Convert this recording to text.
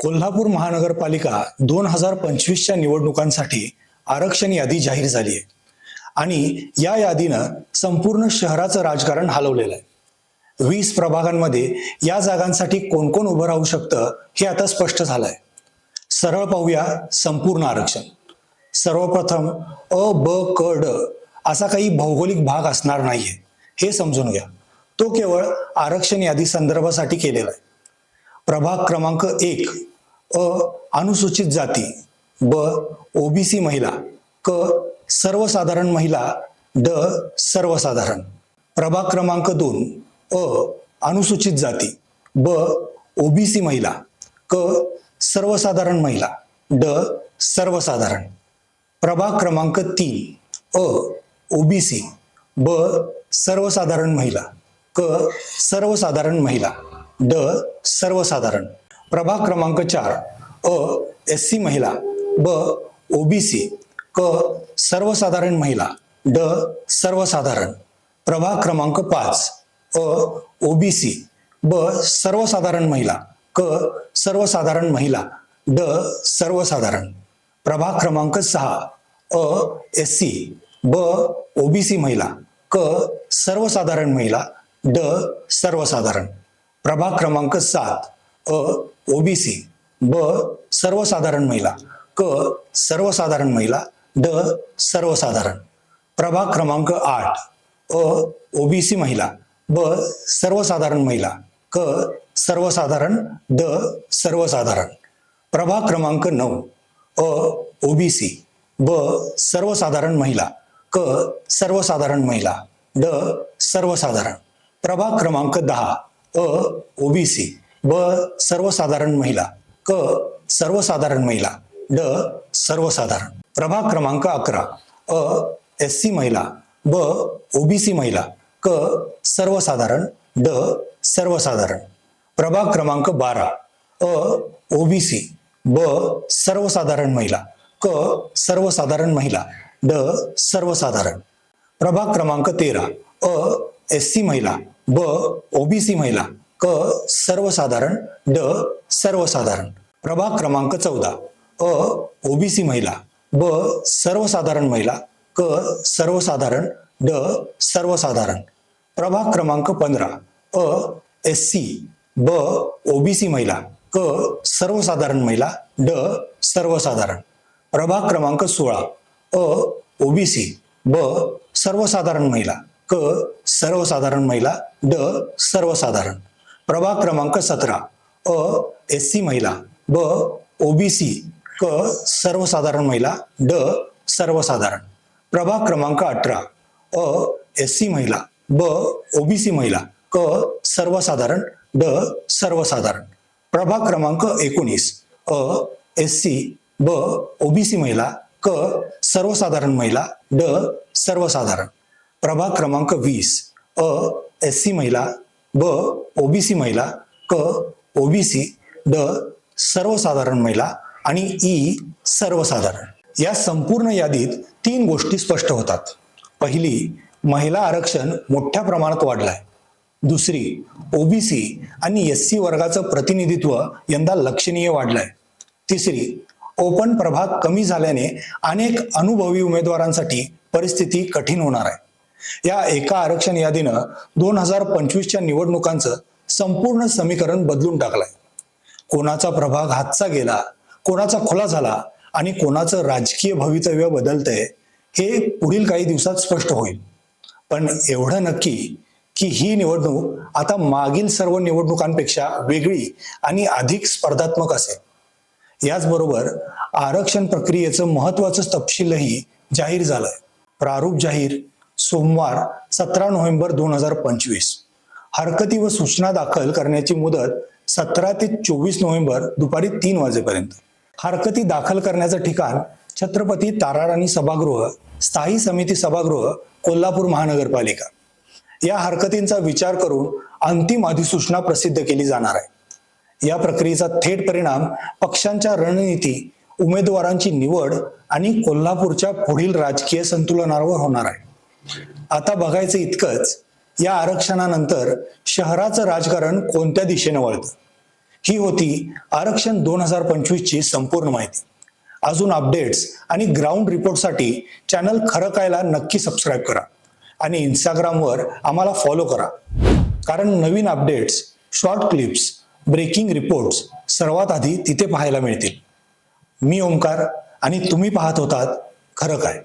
कोल्हापूर महानगरपालिका दोन हजार पंचवीसच्या निवडणुकांसाठी आरक्षण यादी जाहीर झाली आहे. आणि या यादीनं संपूर्ण शहराचं राजकारण हलवलेलं आहे. वीस प्रभागांमध्ये या जागांसाठी कोण कोण उभं राहू शकतं हे आता स्पष्ट झालंय. सरळ पाहूया संपूर्ण आरक्षण. सर्वप्रथम अ ब क ड असा काही भौगोलिक भाग असणार नाहीये. हे समजून घ्या. तो केवळ आरक्षण यादी संदर्भासाठी केलेला आहे. प्रभाग क्रमांक एक अ अनुसूचित जाती ब ओबीसी महिला क सर्वसाधारण महिला ड सर्वसाधारण. प्रभाग क्रमांक दोन अ अनुसूचित जाती ब ओबीसी महिला क सर्वसाधारण महिला ड सर्वसाधारण. प्रभाग क्रमांक तीन अ ओबीसी ब सर्वसाधारण महिला क सर्वसाधारण महिला. ड सर्वसाधारण. प्रभाग क्रमांक चार. अ एस सी महिला. ब ओबीसी क सर्वसाधारण महिला. ड सर्वसाधारण. प्रभाग क्रमांक पाच. अ ओबीसी ब सर्वसाधारण महिला. क सर्वसाधारण महिला. ड सर्वसाधारण. प्रभाग क्रमांक सहा. अ एस सी. ब ओबीसी महिला. क सर्वसाधारण महिला. ड सर्वसाधारण. प्रभाग क्रमांक सात अ ओबीसी ब सर्वसाधारण महिला क सर्वसाधारण महिला ड सर्वसाधारण. प्रभाग क्रमांक आठ अ ओबीसी महिला ब सर्वसाधारण महिला क सर्वसाधारण ड सर्वसाधारण. प्रभाग क्रमांक नऊ अ ओबीसी ब सर्वसाधारण महिला क सर्वसाधारण महिला ड सर्वसाधारण. प्रभाग क्रमांक दहा अ ओबीसी ब सर्वसाधारण महिला. क सर्वसाधारण महिला. ड सर्वसाधारण. प्रभाग क्रमांक अकरा. अ एस सी महिला. ब ओबीसी महिला. क सर्वसाधारण. ड सर्वसाधारण. प्रभाग क्रमांक बारा. अ ओबीसी ब सर्वसाधारण महिला. क सर्वसाधारण महिला. ड सर्वसाधारण. प्रभाग क्रमांक तेरा. अ एस सी महिला. ब ओबीसी महिला क सर्वसाधारण ड सर्वसाधारण. प्रभाग क्रमांक चौदा. अ ओबीसी महिला ब सर्वसाधारण महिला क सर्वसाधारण ड सर्वसाधारण. प्रभाग क्रमांक पंधरा. अ एस सी ब ओबीसी महिला क सर्वसाधारण महिला ड सर्वसाधारण. प्रभाग क्रमांक सोळा. अ ओबीसी ब सर्वसाधारण महिला. क सर्वसाधारण महिला ड सर्वसाधारण. प्रभाग क्रमांक सतरा. अ एस सी महिला ब ओबीसी क सर्वसाधारण महिला ड सर्वसाधारण. प्रभाग क्रमांक अठरा. अ एस सी महिला ब ओबीसी महिला क सर्वसाधारण ड सर्वसाधारण. प्रभाग क्रमांक एकोणीस. अ एस सी ब ओबीसी महिला क सर्वसाधारण महिला ड सर्वसाधारण. प्रभाग क्रमांक वीस अ एस सी महिला ब ओबीसी महिला क ओबीसी ड सर्वसाधारण महिला आणि ई सर्वसाधारण. या संपूर्ण यादीत तीन गोष्टी स्पष्ट होतात. पहिली महिला आरक्षण मोठ्या प्रमाणात वाढलंय. दुसरी ओबीसी आणि एस सी वर्गाचं प्रतिनिधित्व यंदा लक्षणीय वाढलंय. तिसरी ओपन प्रभाग कमी झाल्याने अनेक अनुभवी उमेदवारांसाठी परिस्थिती कठीण होणार आहे. या एका आरक्षण यादीनं दोन हजार पंचवीसच्या निवडणुकांचं संपूर्ण समीकरण बदलून टाकलंय. कोणाचा प्रभाग हातचा गेला कोणाचा खुला झाला आणि कोणाचं राजकीय भवितव्य बदलतंय हे पुढील काही दिवसात स्पष्ट होईल. पण एवढं नक्की की ही निवडणूक आता मागील सर्व निवडणुकांपेक्षा वेगळी आणि अधिक स्पर्धात्मक असेल. याचबरोबर आरक्षण प्रक्रियेचं महत्वाचं तपशीलही जाहीर झालंय. प्रारूप जाहीर सोमवार सतरा नोव्हेंबर दोन हजार पंचवीस. हरकती व सूचना दाखल करण्याची मुदत सतरा ते चोवीस नोव्हेंबर दुपारी तीन वाजेपर्यंत. हरकती दाखल करण्याचं ठिकाण छत्रपती ताराराणी सभागृह स्थायी समिती सभागृह कोल्हापूर महानगरपालिका. या हरकतींचा विचार करून अंतिम अधिसूचना प्रसिद्ध केली जाणार आहे. या प्रक्रियेचा थेट परिणाम पक्षांच्या रणनीती उमेदवारांची निवड आणि कोल्हापूरच्या पुढील राजकीय संतुलनावर होणार आहे. आता बघायचं इतकंच या आरक्षणानंतर शहराचं राजकारण कोणत्या दिशेने वळतं? ही होती आरक्षण दोन हजार पंचवीसची संपूर्ण माहिती. अजून अपडेट्स आणि ग्राउंड रिपोर्टसाठी चॅनल खरं कायला नक्की सबस्क्राईब करा. आणि इंस्टाग्रामवर आम्हाला फॉलो करा. कारण नवीन updates short clips breaking reports सर्वात आधी तिथे पाहायला मिळतील. मी ओंकार आणि तुम्ही पाहत होतात खरं काय.